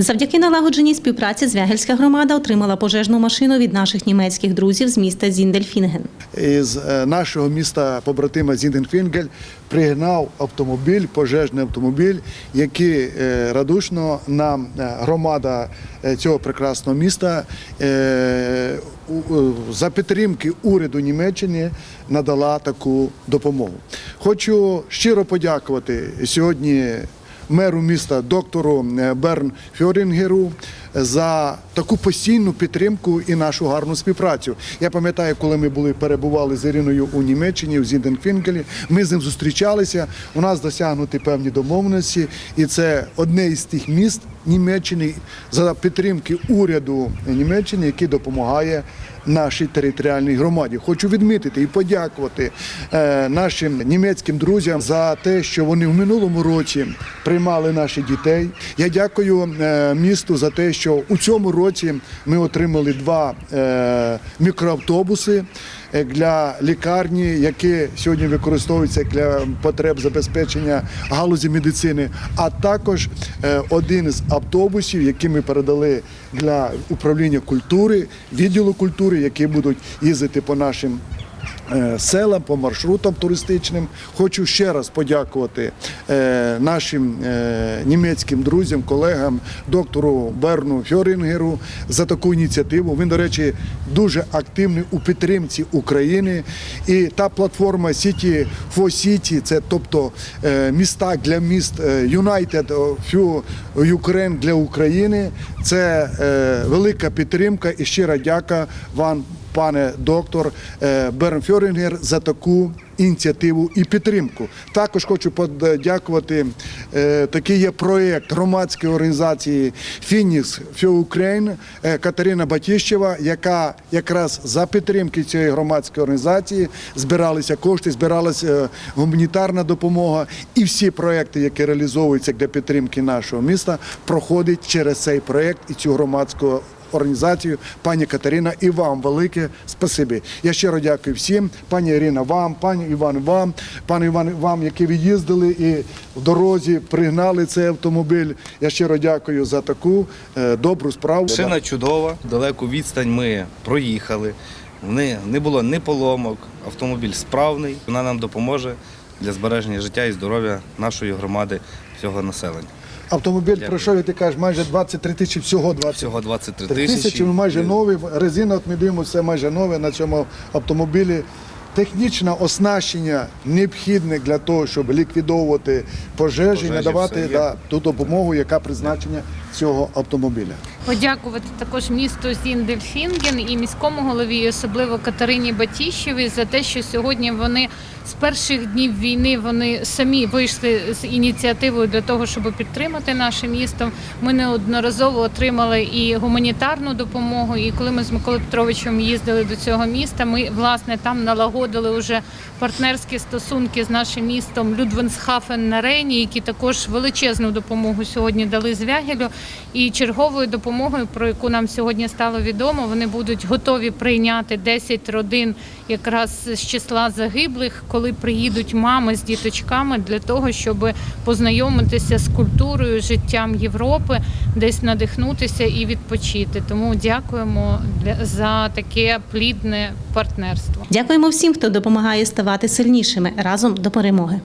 Завдяки налагодженій співпраці Звягельська громада отримала пожежну машину від наших німецьких друзів з міста Зіндельфінген. із е, нашого міста побратима Зінденфінгель пригнав автомобіль, пожежний автомобіль, який е, радушно нам е, громада цього прекрасного міста за підтримки уряду Німеччини надала таку допомогу. Хочу щиро подякувати сьогодні меру міста доктору е, Берн Фьорінгеру за таку постійну підтримку і нашу гарну співпрацю. Я пам'ятаю, коли ми були перебували з Іриною у Німеччині, в Зінденфінгелі, ми з ним зустрічалися. У нас досягнуті певні домовленості, і це одне із тих міст Німеччини за підтримки уряду Німеччини, який допомагає нашій територіальній громаді. Хочу відмітити і подякувати е, нашим німецьким друзям за те, що вони в минулому році приймали наших дітей. Я дякую е, місту за те, що у цьому році ми отримали два е, мікроавтобуси. Для лікарні, які сьогодні використовуються для потреб забезпечення галузі медицини, а також один з автобусів, які ми передали для управління культури, відділу культури, які будуть їздити по нашим селам, по маршрутам туристичним. Хочу ще раз подякувати е, нашим е, німецьким друзям, колегам, доктору Берну Фьорінгеру за таку ініціативу. Він, до речі, дуже активний у підтримці України. І та платформа City for City, це тобто е, міста для міст е, United for Ukraine для України. Це е, велика підтримка і щира дяка вам пане доктор е, Берн Фьорінгер, за таку ініціативу і підтримку. Також хочу подякувати. е, Такий є проєкт громадської організації for Ukraine е, Катерина Батіщева, яка якраз за підтримки цієї громадської організації збиралися кошти, збиралася гуманітарна допомога, і всі проекти, які реалізовуються для підтримки нашого міста, проходять через цей проєкт і цю громадську організацію. Пані Катерина, і вам велике спасибі. Я щиро дякую всім, пані Ірина, вам, пані Іван, вам, пане Іван, вам, які від'їздили і в дорозі пригнали цей автомобіль. Я щиро дякую за таку е, добру справу. Машина чудова, далеку відстань ми проїхали. Не, не було ні поломок, автомобіль справний. Вона нам допоможе для збереження життя і здоров'я нашої громади, всього населення. Автомобіль пройшов, як ти кажеш, майже 23 тисячі, всього 20 Всього 23 тисячі. тисячі. майже новий. Резина, от ми дивимося, все майже нове на цьому автомобілі. Технічне оснащення необхідне для того, щоб ліквідовувати пожежі, Пожежі, надавати все є. да, ту допомогу, яка призначення цього автомобіля. Подякувати також місту Зіндельфінген і міському голові, і особливо Катерині Батіщевій за те, що сьогодні вони з перших днів війни вони самі вийшли з ініціативою для того, щоб підтримати наше місто. Ми неодноразово отримали і гуманітарну допомогу. І коли ми з Миколою Петровичем їздили до цього міста, ми власне там налагодили вже партнерські стосунки з нашим містом Людвенсхафен на Рейні, які також величезну допомогу сьогодні дали Звягелю. І черговою допомогою, про яку нам сьогодні стало відомо, вони будуть готові прийняти 10 родин якраз з числа загиблих, коли приїдуть мами з діточками для того, щоб познайомитися з культурою, життям Європи, десь надихнутися і відпочити. Тому дякуємо за таке плідне партнерство. Дякуємо всім, хто допомагає ставати сильнішими разом до перемоги.